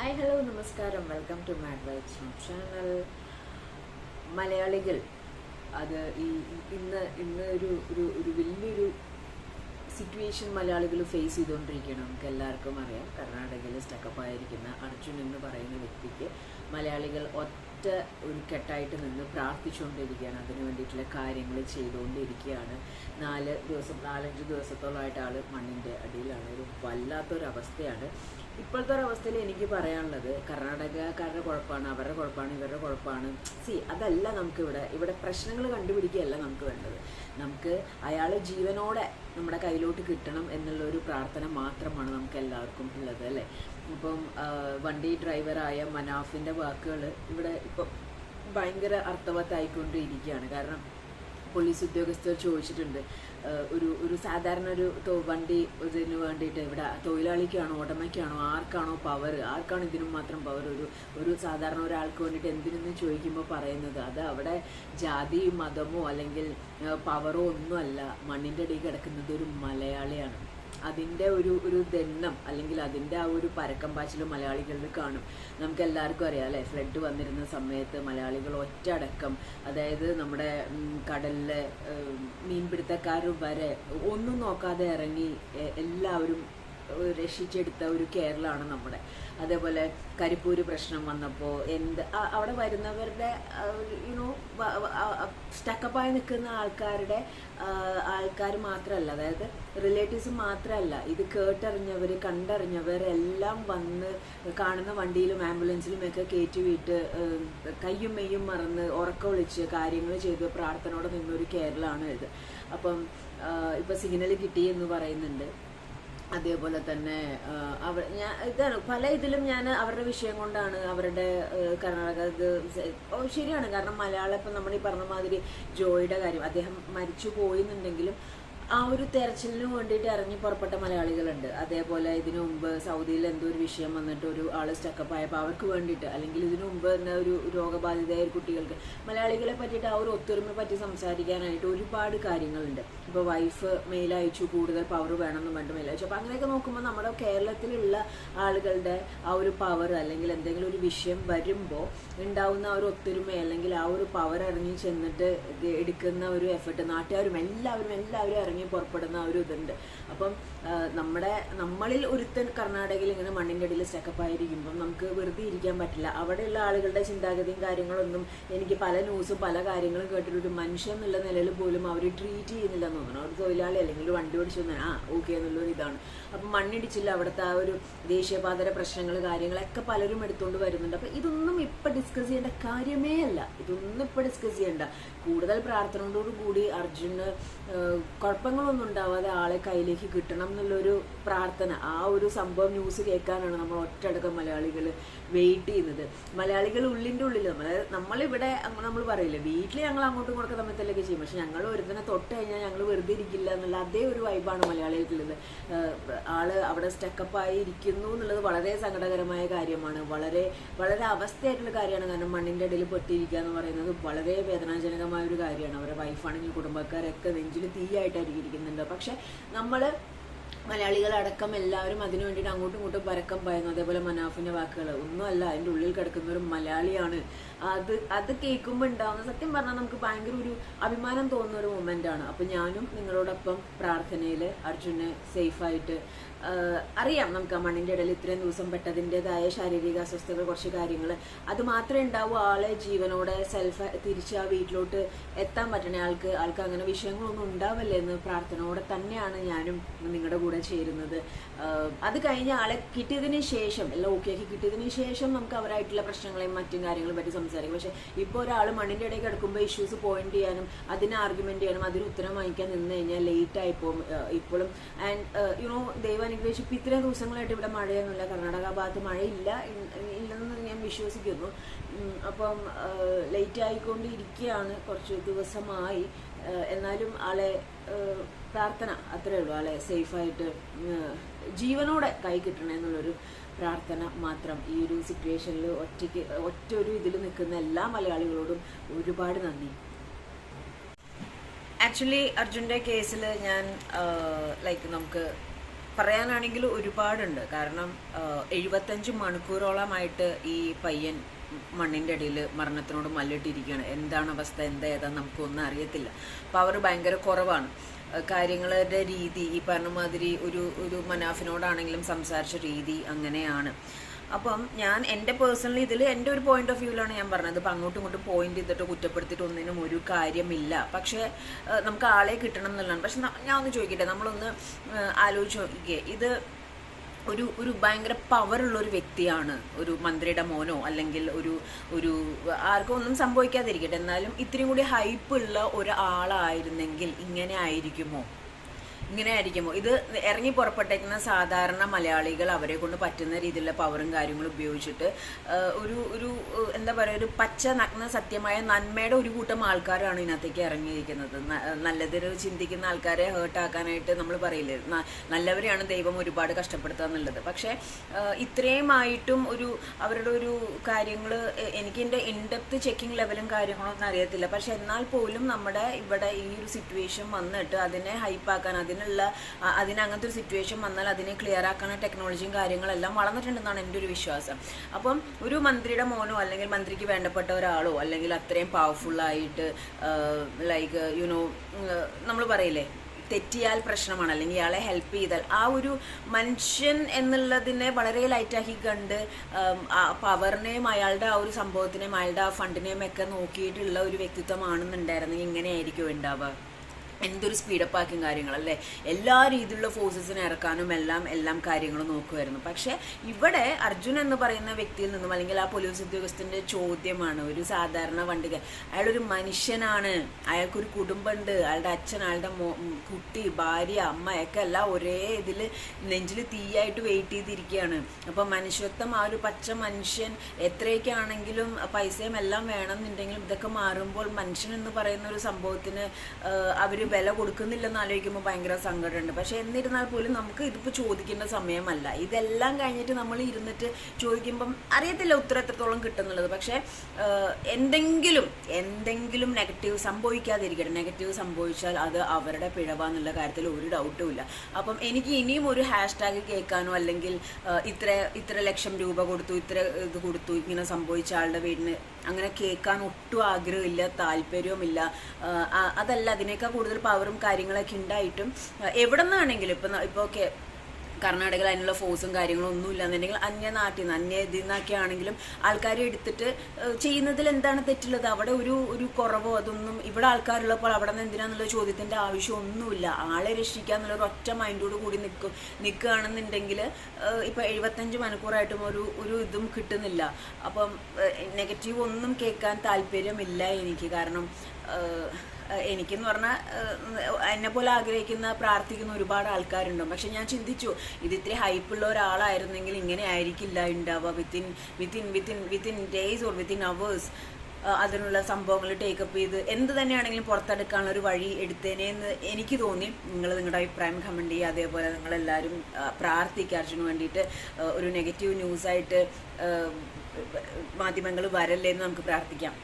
Hi hello നമസ്കാരം. Welcome to mad whites channel. മലയാളികൾ അത് ഈ ഇന്ന് ഇന്ന് ഒരു ഒരു ഒരു വലിയൊരു സിറ്റുവേഷൻ മലയാളികൾ ഫേസ് ചെയ്തുകൊണ്ടിരിക്കുകയാണ്. നമുക്ക് എല്ലാവർക്കും അറിയാം. കർണാടകയിൽ സ്റ്റക്കപ്പായിരിക്കുന്ന അർജുൻ എന്ന് പറയുന്ന വ്യക്തിക്ക് മലയാളികൾ ഒറ്റ ഒരു കെട്ടായിട്ട് നിന്ന് പ്രാർത്ഥിച്ചുകൊണ്ടിരിക്കുകയാണ്. അതിന് വേണ്ടിയിട്ടുള്ള കാര്യങ്ങൾ ചെയ്തുകൊണ്ടിരിക്കുകയാണ്. നാല് ദിവസം നാലഞ്ച് ദിവസത്തോളമായിട്ട് ആൾ മണ്ണിന്റെ അടിയിലാണ്. ഒരു വല്ലാത്തൊരവസ്ഥയാണ്. ഇപ്പോഴത്തെ ഒരു അവസ്ഥയിൽ എനിക്ക് പറയാനുള്ളത് കർണാടകക്കാരുടെ കുഴപ്പമാണ് അവരുടെ കുഴപ്പമാണ് ഇവരുടെ കുഴപ്പമാണ്. സി അതല്ല നമുക്കിവിടെ ഇവിടെ ഇവിടെ പ്രശ്നങ്ങൾ കണ്ടുപിടിക്കുകയല്ല നമുക്ക് വേണ്ടത്. നമുക്ക് അയാൾ ജീവനോടെ നമ്മുടെ കയ്യിലോട്ട് കിട്ടണം എന്നുള്ള ഒരു പ്രാർത്ഥന മാത്രമാണ് നമുക്ക് എല്ലാവർക്കും ഉള്ളത് അല്ലേ? ഇപ്പം വണ്ടി ഡ്രൈവറായ മനാഫിന്റെ വാക്കുകൾ ഇവിടെ ഇപ്പം ഭയങ്കര അർത്ഥവത്തായിക്കൊണ്ടിരിക്കുകയാണ്. കാരണം പോലീസ് ഉദ്യോഗസ്ഥർ ചോദിച്ചിട്ടുണ്ട്. ഒരു ഒരു സാധാരണ ഒരു വണ്ടി ഇതിന് വേണ്ടിയിട്ട് ഇവിടെ തൊഴിലാളിക്കാണോ ഉടമയ്ക്കാണോ ആർക്കാണോ പവർ ആർക്കാണ് ഇതിനും മാത്രം പവർ ഒരു ഒരു സാധാരണ ഒരാൾക്ക് വേണ്ടിയിട്ട് എന്തിനെന്ന് ചോദിക്കുമ്പോൾ പറയുന്നത്? അത് അവിടെ ജാതിയും മതമോ അല്ലെങ്കിൽ പവറോ ഒന്നുമല്ല. മണ്ണിന്റെ അടിയിൽ കിടക്കുന്നത് ഒരു മലയാളിയാണ്. അതിന്റെ ഒരു ഒരു ദണ്ണം അല്ലെങ്കിൽ അതിന്റെ ആ ഒരു പരക്കം പാച്ചിൽ മലയാളികളിൽ കാണും. നമുക്ക് എല്ലാവർക്കും അറിയാം അല്ലേ? ഫ്ലഡ് വന്നിരുന്ന സമയത്ത് മലയാളികൾ ഒറ്റയടക്കം അതായത് നമ്മുടെ കടലിലെ മീൻപിടുത്തക്കാർ വരെ ഒന്നും നോക്കാതെ ഇറങ്ങി എല്ലാവരും രക്ഷിച്ചെടുത്ത ഒരു കേരളമാണ് നമ്മുടെ. അതേപോലെ കരിപ്പൂര് പ്രശ്നം വന്നപ്പോൾ എന്ത് അവിടെ വരുന്നവരുടെ യുനോ സ്റ്റക്കപ്പായി നിൽക്കുന്ന ആൾക്കാരുടെ ആൾക്കാർ മാത്രമല്ല അതായത് റിലേറ്റീവ്സ് മാത്രമല്ല ഇത് കേട്ടറിഞ്ഞവർ കണ്ടറിഞ്ഞവർ എല്ലാം വന്ന് കാണുന്ന വണ്ടിയിലും ആംബുലൻസിലും ഒക്കെ കയറ്റി വിട്ട് കയ്യും മെയ്യും മറന്ന് ഉറക്കം വിളിച്ച് കാര്യങ്ങൾ ചെയ്ത് പ്രാർത്ഥനയോടെ നിന്നൊരു കേരളമാണ് ഇത്. അപ്പം ഇപ്പൊ സിഗ്നൽ കിട്ടി എന്ന് പറയുന്നുണ്ട്. അതേപോലെ തന്നെ അവർ ഞാൻ ഇതാണ് പല ഇതിലും ഞാൻ അവരുടെ വിഷയം കൊണ്ടാണ് അവരുടെ കർണാടക ഓ, ശരിയാണ്. കാരണം മലയാളം ഇപ്പം നമ്മൾ ഈ പറഞ്ഞ മാതിരി ജോയിയുടെ കാര്യം അദ്ദേഹം മരിച്ചു പോയിന്നുണ്ടെങ്കിലും ആ ഒരു തെരച്ചിലിന് വേണ്ടിയിട്ട് ഇറങ്ങി പുറപ്പെട്ട മലയാളികളുണ്ട്. അതേപോലെ ഇതിനു മുമ്പ് സൗദിയിൽ എന്തോ ഒരു വിഷയം വന്നിട്ട് ഒരു ആൾ സ്റ്റക്കപ്പ് ആയപ്പോൾ അവർക്ക് വേണ്ടിയിട്ട് അല്ലെങ്കിൽ ഇതിനു മുമ്പ് തന്നെ ഒരു രോഗബാധിതയായ കുട്ടികൾക്ക് മലയാളികളെ പറ്റിയിട്ട് ആ ഒരു ഒത്തൊരുമയെ പറ്റി സംസാരിക്കാനായിട്ട് ഒരുപാട് കാര്യങ്ങളുണ്ട്. ഇപ്പോൾ വൈഫ് മെയിൽ അയച്ചു കൂടുതൽ പവർ വേണമെന്നും പറഞ്ഞിട്ട് മെയിൽ അയച്ചു. അപ്പോൾ അങ്ങനെയൊക്കെ നോക്കുമ്പോൾ നമ്മുടെ കേരളത്തിലുള്ള ആളുകളുടെ ആ ഒരു പവർ അല്ലെങ്കിൽ എന്തെങ്കിലും ഒരു വിഷയം വരുമ്പോൾ ഉണ്ടാവുന്ന ആ ഒരു ഒത്തൊരുമ അല്ലെങ്കിൽ ആ ഒരു പവർ ഇറങ്ങി ചെന്നിട്ട് എടുക്കുന്ന ഒരു എഫർട്ട് നാട്ടുകാരും എല്ലാവരും എല്ലാവരും ഇറങ്ങി പുറപ്പെടുന്ന ആ ഒരു ഇതുണ്ട്. അപ്പം നമ്മുടെ നമ്മളിൽ ഒരുത്തൻ കർണാടകയിൽ ഇങ്ങനെ മണ്ണിന്റെ അടിയിൽ സ്റ്റക്കപ്പ് ആയിരിക്കുമ്പം നമുക്ക് വെറുതെ ഇരിക്കാൻ പറ്റില്ല. അവിടെയുള്ള ആളുകളുടെ ചിന്താഗതിയും കാര്യങ്ങളൊന്നും എനിക്ക് പല ന്യൂസും പല കാര്യങ്ങളും കേട്ടിട്ട് ഒരു മനുഷ്യൻ എന്നുള്ള നിലയിൽ പോലും അവർ ട്രീറ്റ് ചെയ്യുന്നില്ല എന്ന് തോന്നണം. ഒരു തൊഴിലാളി അല്ലെങ്കിൽ ഒരു വണ്ടി ഓടിച്ചു തന്നെ ആ ഓക്കെ എന്നുള്ളൊരു ഇതാണ്. അപ്പം മണ്ണിടിച്ചില്ല അവിടുത്തെ ആ ഒരു ദേശീയപാതര പ്രശ്നങ്ങൾ കാര്യങ്ങളൊക്കെ പലരും എടുത്തുകൊണ്ട് വരുന്നുണ്ട്. അപ്പം ഇതൊന്നും ഇപ്പം ഡിസ്കസ് ചെയ്യേണ്ട കാര്യമേ അല്ല. ഇതൊന്നും ഇപ്പം ഡിസ്കസ് ചെയ്യേണ്ട. കൂടുതൽ പ്രാർത്ഥനയോടുകൂടി അർജുന് ഏഹ്, കുഴപ്പങ്ങളൊന്നും ഉണ്ടാവാതെ ആളെ കയ്യിലേക്ക് കിട്ടണം എന്നുള്ളൊരു പ്രാർത്ഥന ആ ഒരു സംഭവം ന്യൂസ് കേൾക്കാനാണ് നമ്മൾ ഒറ്റയടക്കം മലയാളികൾ വെയിറ്റ് ചെയ്യുന്നത്. മലയാളികൾ ഉള്ളിന്റെ ഉള്ളിൽ നമ്മൾ നമ്മളിവിടെ നമ്മൾ പറയില്ലേ വീട്ടിൽ ഞങ്ങൾ അങ്ങോട്ടും ഇങ്ങോട്ടും തമ്മിലൊക്കെ ചെയ്യും. പക്ഷെ ഞങ്ങൾ ഒരുത്തനെ തൊട്ട് കഴിഞ്ഞാൽ ഞങ്ങൾ വെറുതെ ഇരിക്കില്ല എന്നുള്ള അതേ ഒരു വൈബാണ് മലയാളികൾക്കുള്ളത്. ആൾ അവിടെ സ്റ്റക്കപ്പായി ഇരിക്കുന്നു എന്നുള്ളത് വളരെ സങ്കടകരമായ കാര്യമാണ്. വളരെ വളരെ അവസ്ഥയായിട്ടുള്ള കാര്യമാണ്. കാരണം മണ്ണിന്റെ ഇടയിൽ പൊട്ടിയിരിക്കുക എന്ന് പറയുന്നത് വളരെ വേദനാജനകമായ ഒരു കാര്യമാണ്. അവരുടെ വൈഫാണെങ്കിൽ കുടുംബക്കാരൊക്കെ നെഞ്ചിൽ തീയായിട്ടായിരിക്കും ഇരിക്കുന്നുണ്ട് പക്ഷെ നമ്മൾ മലയാളികളടക്കം എല്ലാവരും അതിനു വേണ്ടിയിട്ട് അങ്ങോട്ടും ഇങ്ങോട്ടും പരക്കം പറയുന്നു അതേപോലെ മനാഫിന്റെ വാക്കുകൾ ഒന്നുമല്ല അതിന്റെ ഉള്ളിൽ കിടക്കുന്ന ഒരു മലയാളിയാണ്. അത് അത് കേൾക്കുമ്പോൾ ഉണ്ടാവുന്ന സത്യം പറഞ്ഞാൽ നമുക്ക് ഭയങ്കര ഒരു അഭിമാനം തോന്നുന്ന ഒരു മൊമെന്റ് ആണ്. അപ്പൊ ഞാനും നിങ്ങളോടൊപ്പം പ്രാർത്ഥനയിൽ അർജുനെ സേഫായിട്ട് അറിയാം നമുക്ക് ആ മണ്ണിന്റെ ഇടയിൽ ഇത്രയും ദിവസം പെട്ടതിന്റെതായ ശാരീരിക അസ്വസ്ഥതകൾ കുറച്ച് കാര്യങ്ങൾ അത് മാത്രമേ ഉണ്ടാവൂ ആളെ ജീവനോടെ സെൽഫ് തിരിച്ച് ആ വീട്ടിലോട്ട് എത്താൻ പറ്റണേ ആൾക്ക് ആൾക്ക് അങ്ങനെ വിഷയങ്ങളൊന്നും ഉണ്ടാവല്ലേ എന്ന് പ്രാർത്ഥനയോടെ തന്നെയാണ് ഞാനും നിങ്ങളുടെ കൂടെ ചേരുന്നത്. അത് കഴിഞ്ഞ് ആളെ കിട്ടിയതിന് ശേഷം എല്ലാം ഓക്കെ ആക്കി കിട്ടിയതിന് ശേഷം നമുക്ക് അവരായിട്ടുള്ള പ്രശ്നങ്ങളെയും മറ്റും കാര്യങ്ങളെ പറ്റി സംസാരിക്കും. പക്ഷേ ഇപ്പോൾ ഒരാൾ മണ്ണിന്റെ ഇടയിൽ കിടക്കുമ്പോൾ ഇഷ്യൂസ് പോയിന്റ് ചെയ്യാനും അതിന് ആർഗ്യുമെന്റ് ചെയ്യാനും അതിന് ഉത്തരം വാങ്ങിക്കാൻ നിന്ന് കഴിഞ്ഞാൽ ലേറ്റ് ആയി പോകും ഇപ്പോഴും. ആൻഡ് യു നോ ദൈവം അനുഗ്രഹിച്ച് ഇപ്പം ഇത്രയും ദിവസങ്ങളായിട്ട് ഇവിടെ മഴയൊന്നുമില്ല. കർണാടക ഭാഗത്ത് മഴയില്ല. ഇല്ലെന്ന് ഞാൻ വിശ്വസിക്കുന്നു. അപ്പം ലേറ്റ് ആയിക്കൊണ്ടിരിക്കുകയാണ് കുറച്ച് ദിവസമായി. എന്നാലും ആളെ പ്രാർത്ഥന അത്രേ ഉള്ളൂ. ആളെ സേഫായിട്ട് ജീവനോടെ കൈ കിട്ടണേ എന്നുള്ളൊരു പ്രാർത്ഥന മാത്രം. ഈ ഒരു സിറ്റുവേഷനിൽ ഒറ്റയ്ക്ക് ഒറ്റ ഒരു ഇതിൽ നിൽക്കുന്ന എല്ലാ മലയാളികളോടും ഒരുപാട് നന്ദി. ആക്ച്വലി അർജുന്റെ കേസിൽ ഞാൻ ലൈക്ക് നമുക്ക് പറയാനാണെങ്കിൽ ഒരുപാടുണ്ട്. കാരണം എഴുപത്തഞ്ച് മണിക്കൂറോളമായിട്ട് ഈ പയ്യൻ മണ്ണിന്റെ അടിയിൽ മരണത്തിനോട് മല്ലിട്ടിരിക്കുകയാണ്. എന്താണ് അവസ്ഥ? എന്താ? ഏതാ നമുക്കൊന്നും അറിയത്തില്ല. പവർ ഭയങ്കര കുറവാണ്. കാര്യങ്ങളുടെ രീതി ഈ പറഞ്ഞ മാതിരി ഒരു ഒരു മനാഫിനോടാണെങ്കിലും സംസാരിച്ച രീതി അങ്ങനെയാണ്. അപ്പം ഞാൻ എന്റെ പേഴ്സണൽ ഇതിൽ എന്റെ ഒരു പോയിന്റ് ഓഫ് വ്യൂവിലാണ് ഞാൻ പറഞ്ഞത്. അപ്പം അങ്ങോട്ടും ഇങ്ങോട്ടും പോയിന്റ് ചെയ്തിട്ട് കുറ്റപ്പെടുത്തിയിട്ട് ഒന്നിനും ഒരു കാര്യമില്ല. പക്ഷേ നമുക്ക് ആളെ കിട്ടണം എന്നുള്ളതാണ്. പക്ഷെ ഞാൻ ഒന്ന് ചോദിക്കട്ടെ? നമ്മളൊന്ന് ആലോചിച്ച് നോക്കിക്കേ. ഇത് ഒരു ഒരു ഭയങ്കര പവറുള്ള ഒരു വ്യക്തിയാണ് ഒരു മന്ത്രിയുടെ മോനോ അല്ലെങ്കിൽ ഒരു ഒരു ആർക്കും ഒന്നും സംഭവിക്കാതിരിക്കട്ടെ. എന്നാലും ഇത്രയും കൂടി ഹൈപ്പ് ഉള്ള ഒരാളായിരുന്നെങ്കിൽ ഇങ്ങനെ ആയിരിക്കുമോ? ഇങ്ങനെ ആയിരിക്കുമോ ഇത് ഇറങ്ങി പുറപ്പെട്ടേക്കുന്ന സാധാരണ മലയാളികൾ അവരെ കൊണ്ട് പറ്റുന്ന രീതിയിലുള്ള പവറും കാര്യങ്ങളും ഉപയോഗിച്ചിട്ട് ഒരു ഒരു എന്താ പറയുക ഒരു പച്ച നഗ്ന സത്യമായ നന്മയുടെ ഒരു കൂട്ടം ആൾക്കാരാണ് ഇതിനകത്തേക്ക് ഇറങ്ങിയിരിക്കുന്നത്. നല്ലതിന് ചിന്തിക്കുന്ന ആൾക്കാരെ ഹേർട്ടാക്കാനായിട്ട് നമ്മൾ പറയില്ല? നല്ലവരെയാണ് ദൈവം ഒരുപാട് കഷ്ടപ്പെടുത്തുക എന്നുള്ളത്. പക്ഷേ ഇത്രയുമായിട്ടും ഒരു അവരുടെ ഒരു കാര്യങ്ങൾ എനിക്ക് എന്റെ ഇൻഡെപ്ത് ചെക്കിംഗ് ലെവലും കാര്യങ്ങളൊന്നും അറിയത്തില്ല. പക്ഷെ എന്നാൽ പോലും നമ്മുടെ ഇവിടെ ഈ ഒരു സിറ്റുവേഷൻ വന്നിട്ട് അതിനെ ഹൈപ്പാക്കാൻ അതിനുള്ള അതിന് അങ്ങനത്തെ ഒരു സിറ്റുവേഷൻ വന്നാൽ അതിനെ ക്ലിയർ ആക്കാനുള്ള ടെക്നോളജിയും കാര്യങ്ങളെല്ലാം വളർന്നിട്ടുണ്ടെന്നാണ് എന്റെ ഒരു വിശ്വാസം. അപ്പം ഒരു മന്ത്രിയുടെ മോനോ അല്ലെങ്കിൽ മന്ത്രിക്ക് വേണ്ടപ്പെട്ട ഒരാളോ അല്ലെങ്കിൽ അത്രയും പവർഫുള്ളായിട്ട് ലൈക്ക് യുനോ നമ്മൾ പറയില്ലേ തെറ്റിയാൽ പ്രശ്നമാണ്. അല്ലെങ്കിൽ ഇയാളെ ഹെൽപ്പ് ചെയ്താൽ. ആ ഒരു മനുഷ്യൻ എന്നുള്ളതിനെ വളരെ ലൈറ്റാക്കി കണ്ട് പവറിനെയും അയാളുടെ ആ ഒരു സംഭവത്തിനെയും അയാളുടെ ആ ഫണ്ടിനെയും ഒക്കെ നോക്കിയിട്ടുള്ള ഒരു വ്യക്തിത്വമാണെന്നുണ്ടായിരുന്നെങ്കിൽ ഇങ്ങനെയായിരിക്കും ഉണ്ടാവുക? എന്തൊരു സ്പീഡപ്പ് ആക്കിയും കാര്യങ്ങളല്ലേ എല്ലാ രീതിയിലുള്ള ഫോഴ്സസിനെ ഇറക്കാനും എല്ലാം എല്ലാം കാര്യങ്ങളും നോക്കുമായിരുന്നു പക്ഷേ ഇവിടെ അർജുൻ എന്ന് പറയുന്ന വ്യക്തിയിൽ നിന്നും അല്ലെങ്കിൽ ആ പോലീസ് ഉദ്യോഗസ്ഥന്റെ ചോദ്യമാണ്. ഒരു സാധാരണ വണ്ടിക അയാളൊരു മനുഷ്യനാണ്. അയാൾക്കൊരു കുടുംബമുണ്ട്. അയാളുടെ അച്ഛൻ അയാളുടെ കുട്ടി ഭാര്യ അമ്മ ഒക്കെ എല്ലാം ഒരേ ഇതിൽ നെഞ്ചിൽ തീയായിട്ട് വെയിറ്റ് ചെയ്തിരിക്കുകയാണ്. അപ്പം മനുഷ്യത്വം ആ ഒരു പച്ച മനുഷ്യൻ എത്രയൊക്കെയാണെങ്കിലും പൈസയും എല്ലാം വേണമെന്നുണ്ടെങ്കിലും ഇതൊക്കെ മാറുമ്പോൾ മനുഷ്യൻ എന്ന് പറയുന്ന ഒരു സംഭവത്തിന് അവർ വില കൊടുക്കുന്നില്ലെന്ന് ആലോചിക്കുമ്പോൾ ഭയങ്കര സങ്കടമുണ്ട്. പക്ഷെ എന്നിരുന്നാൽ പോലും നമുക്ക് ഇതിപ്പോൾ ചോദിക്കേണ്ട സമയമല്ല. ഇതെല്ലാം കഴിഞ്ഞിട്ട് നമ്മൾ ഇരുന്നിട്ട് ചോദിക്കുമ്പം അറിയത്തില്ല ഉത്തരം എത്രത്തോളം കിട്ടുന്നുള്ളത്. പക്ഷേ എന്തെങ്കിലും എന്തെങ്കിലും നെഗറ്റീവ് സംഭവിക്കാതിരിക്കട്ടെ. നെഗറ്റീവ് സംഭവിച്ചാൽ അത് അവരുടെ പിഴവാന്നുള്ള കാര്യത്തിൽ ഒരു ഡൗട്ടും ഇല്ല. അപ്പം എനിക്ക് ഇനിയും ഒരു ഹാഷ്ടാഗ് കേൾക്കാനോ അല്ലെങ്കിൽ ഇത്ര ഇത്ര ലക്ഷം രൂപ കൊടുത്തു ഇത്ര ഇത് കൊടുത്തു ഇങ്ങനെ സംഭവിച്ച ആളുടെ വീടിന് അങ്ങനെ കേൾക്കാൻ ഒട്ടും ആഗ്രഹമില്ല താല്പര്യവുമില്ല. അതല്ല അതിനേക്കാൾ കൂടുതൽ പവറും കാര്യങ്ങളൊക്കെ ഉണ്ടായിട്ടും എവിടെ നിന്നാണെങ്കിലും ഇപ്പം ഇപ്പോൾ ഓക്കെ കർണാടകയിൽ അതിനുള്ള ഫോഴ്സും കാര്യങ്ങളും ഒന്നും ഇല്ലാന്നുണ്ടെങ്കിൽ അന്യ നാട്ടിൽ നിന്ന് അന്യ ഇതിൽ നിന്നൊക്കെ ആണെങ്കിലും ആൾക്കാരെ എടുത്തിട്ട് ചെയ്യുന്നതിൽ എന്താണ് തെറ്റുള്ളത്? അവിടെ ഒരു ഒരു കുറവോ അതൊന്നും ഇവിടെ ആൾക്കാരുള്ളപ്പോൾ അവിടെ നിന്ന് എന്തിനാന്നുള്ള ചോദ്യത്തിന്റെ ആവശ്യം ഒന്നുമില്ല ആളെ രക്ഷിക്കുക എന്നുള്ള ഒരു ഒറ്റ മൈൻഡോട് കൂടി നിൽക്കും നിൽക്കുകയാണെന്നുണ്ടെങ്കിൽ ഇപ്പോൾ എഴുപത്തഞ്ച് മണിക്കൂറായിട്ടും ഒരു ഒരു ഇതും കിട്ടുന്നില്ല. അപ്പം നെഗറ്റീവ് ഒന്നും കേൾക്കാൻ താല്പര്യമില്ല എനിക്ക്. കാരണം എനിക്കെന്ന് പറഞ്ഞാൽ എന്നെ പോലെ ആഗ്രഹിക്കുന്ന പ്രാർത്ഥിക്കുന്ന ഒരുപാട് ആൾക്കാരുണ്ട്. പക്ഷെ ഞാൻ ചിന്തിച്ചു ഇത് ഇത്ര ഹൈപ്പുള്ള ഒരാളായിരുന്നെങ്കിൽ ഇങ്ങനെ ആയിരിക്കില്ല ഉണ്ടാവുക within within within within days or within hours അതിനുള്ള സംഭവങ്ങൾ ടേക്കപ്പ് ചെയ്ത് എന്ത് തന്നെയാണെങ്കിലും പുറത്തെടുക്കാനുള്ള ഒരു വഴി എടുത്തേനെ എന്ന് എനിക്ക് തോന്നി. നിങ്ങൾ നിങ്ങളുടെ അഭിപ്രായം കമന്റ് ചെയ്യുക. അതേപോലെ നിങ്ങളെല്ലാവരും പ്രാർത്ഥിക്കുക അർജുന് വേണ്ടിയിട്ട് ഒരു നെഗറ്റീവ് ന്യൂസായിട്ട് മാധ്യമങ്ങൾ വരല്ലേ എന്ന് നമുക്ക് പ്രാർത്ഥിക്കാം.